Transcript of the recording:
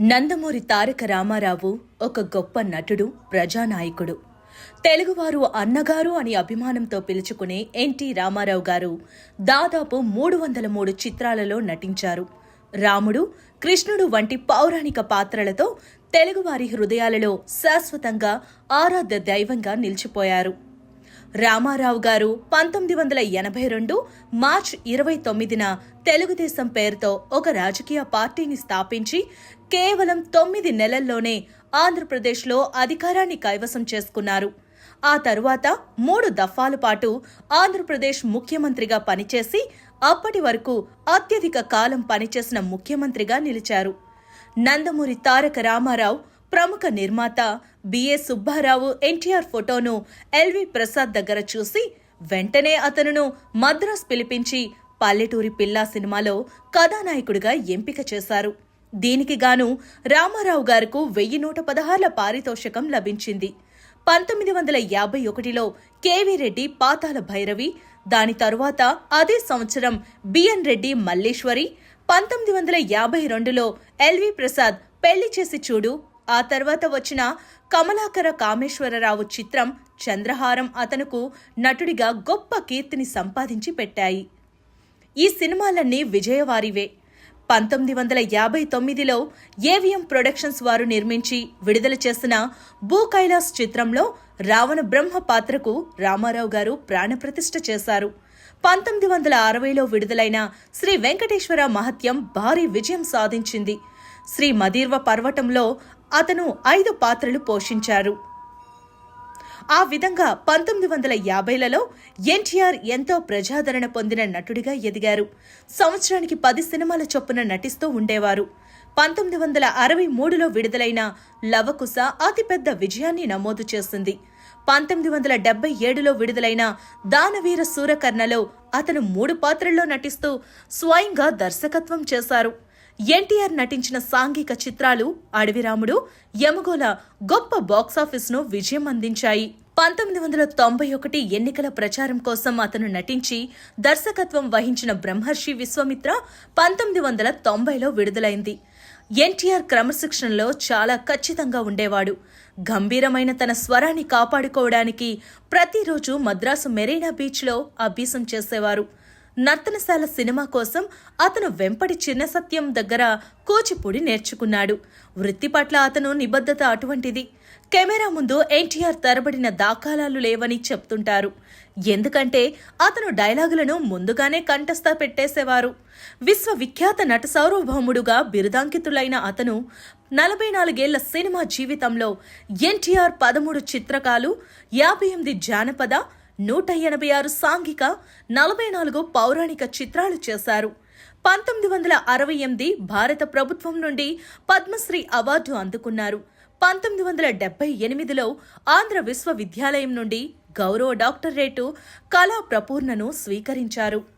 నందమూరి తారక రామారావు ఒక గొప్ప నటుడు ప్రజానాయకుడు. తెలుగువారు అన్నగారు అని అభిమానంతో పిలుచుకునే ఎన్టీ రామారావు గారు దాదాపు మూడు వందల మూడు చిత్రాలలో నటించారు. రాముడు కృష్ణుడు వంటి పౌరాణిక పాత్రలతో తెలుగువారి హృదయాలలో శాశ్వతంగా ఆరాధ్య దైవంగా నిలిచిపోయారు. రామారావు గారు పంతొమ్మిది వందల ఎనభై రెండు మార్చ్ ఇరవై తొమ్మిదిన తెలుగుదేశం పేరుతో ఒక రాజకీయ పార్టీని స్థాపించి కేవలం తొమ్మిది నెలల్లోనే ఆంధ్రప్రదేశ్లో అధికారాన్ని కైవసం చేసుకున్నారు. ఆ తరువాత మూడు దఫాల పాటు ఆంధ్రప్రదేశ్ ముఖ్యమంత్రిగా పనిచేసి అప్పటి వరకు అత్యధిక కాలం పనిచేసిన ముఖ్యమంత్రిగా నిలిచారు. నందమూరి తారక రామారావు ప్రముఖ నిర్మాత బిఏ సుబ్బారావు ఎన్టీఆర్ ఫోటోను ఎల్వి ప్రసాద్ దగ్గర చూసి వెంటనే అతనును మద్రాస్ పిలిపించి పల్లెటూరి పిల్లా సినిమాలో కథానాయకుడిగా ఎంపిక చేశారు. దీనికి గాను రామారావు గారుకు వెయ్యి నూట పదహార్ల పారితోషికం లభించింది. పంతొమ్మిది వందల యాభై ఒకటిలో కేవీ రెడ్డి పాతాల భైరవి దాని తరువాత అదే సంవత్సరం బిఎన్ రెడ్డి మల్లేశ్వరి పంతొమ్మిది వందల యాభై రెండులో ఎల్వి ప్రసాద్ పెళ్ళి చేసి చూడు ఆ తర్వాత వచ్చిన కమలాకర కామేశ్వరరావు చిత్రం చంద్రహారం అతనుకు నటుడిగా గొప్ప కీర్తిని సంపాదించి పెట్టాయి. ఈ సినిమాలన్నీ విజయవారివే. పంతొమ్మిది వందల యాభై తొమ్మిదిలో ఏవిఎం ప్రొడక్షన్స్ వారు నిర్మించి విడుదల చేసిన భూ కైలాస్ చిత్రంలో రావణ బ్రహ్మ పాత్రకు రామారావు గారు ప్రాణప్రతిష్ఠ చేశారు. పంతొమ్మిది వందల అరవైలో విడుదలైన శ్రీ వెంకటేశ్వర మహత్యం భారీ విజయం సాధించింది. శ్రీ మదీర్వ పర్వతంలో అతను ఐదు పాత్రలు పోషించారు. ఆ విధంగా పంతొమ్మిది వందల యాభైలలో ఎన్టీఆర్ ఎంతో ప్రజాదరణ పొందిన నటుడిగా ఎదిగారు. సంవత్సరానికి పది సినిమాల చొప్పున నటిస్తూ ఉండేవారు. పంతొమ్మిది వందల అరవై మూడులో విడుదలైన లవకుశ అతిపెద్ద విజయాన్ని నమోదు చేసింది. పంతొమ్మిది వందల డెబ్బై ఏడులో విడుదలైన దానవీర సూరకర్ణలో అతను మూడు పాత్రల్లో నటిస్తూ స్వయంగా దర్శకత్వం చేశారు. ఎన్టీఆర్ నటించిన సాంఘిక చిత్రాలు అడవిరాముడు యమగోల గొప్ప బాక్సాఫీస్ను విజయం అందించాయి. పంతొమ్మిది వందల తొంభై ఒకటి ఎన్నికల ప్రచారం కోసం అతను నటించి దర్శకత్వం వహించిన బ్రహ్మర్షి విశ్వమిత్ర పంతొమ్మిది వందల తొంభైలో విడుదలైంది. ఎన్టీఆర్ క్రమశిక్షణలో చాలా ఖచ్చితంగా ఉండేవాడు. గంభీరమైన తన స్వరాన్ని కాపాడుకోవడానికి ప్రతిరోజు మద్రాసు మెరీనా బీచ్లో అభ్యాసం చేసేవారు. నర్తనశాల సినిమా కోసం అతను వెంపటి చిన్న సత్యం దగ్గర కూచిపూడి నేర్చుకున్నాడు. వృత్తి పట్ల అతను నిబద్ధత అటువంటిది. కెమెరా ముందు ఎన్టీఆర్ తరబడిన దాఖలాలు లేవని చెప్తుంటారు. ఎందుకంటే అతను డైలాగులను ముందుగానే కంఠస్థ పెట్టేసేవారు. విశ్వవిఖ్యాత నట సార్వభౌముడుగా బిరుదాంకితులైన అతను నలభై నాలుగేళ్ళ సినిమా జీవితంలో ఎన్టీఆర్ పదమూడు చిత్రకాలు యాభై ఎనిమిది జానపద నూట ఎనభై ఆరు సాంఘిక నలభై నాలుగు పౌరాణిక చిత్రాలు చేశారు. పంతొమ్మిది వందల అరవై ఎనిమిది భారత ప్రభుత్వం నుండి పద్మశ్రీ అవార్డు అందుకున్నారు. పంతొమ్మిది వందల డెబ్బై ఎనిమిదిలో ఆంధ్ర విశ్వవిద్యాలయం నుండి గౌరవ డాక్టరేటు కళా ప్రపూర్ణను స్వీకరించారు.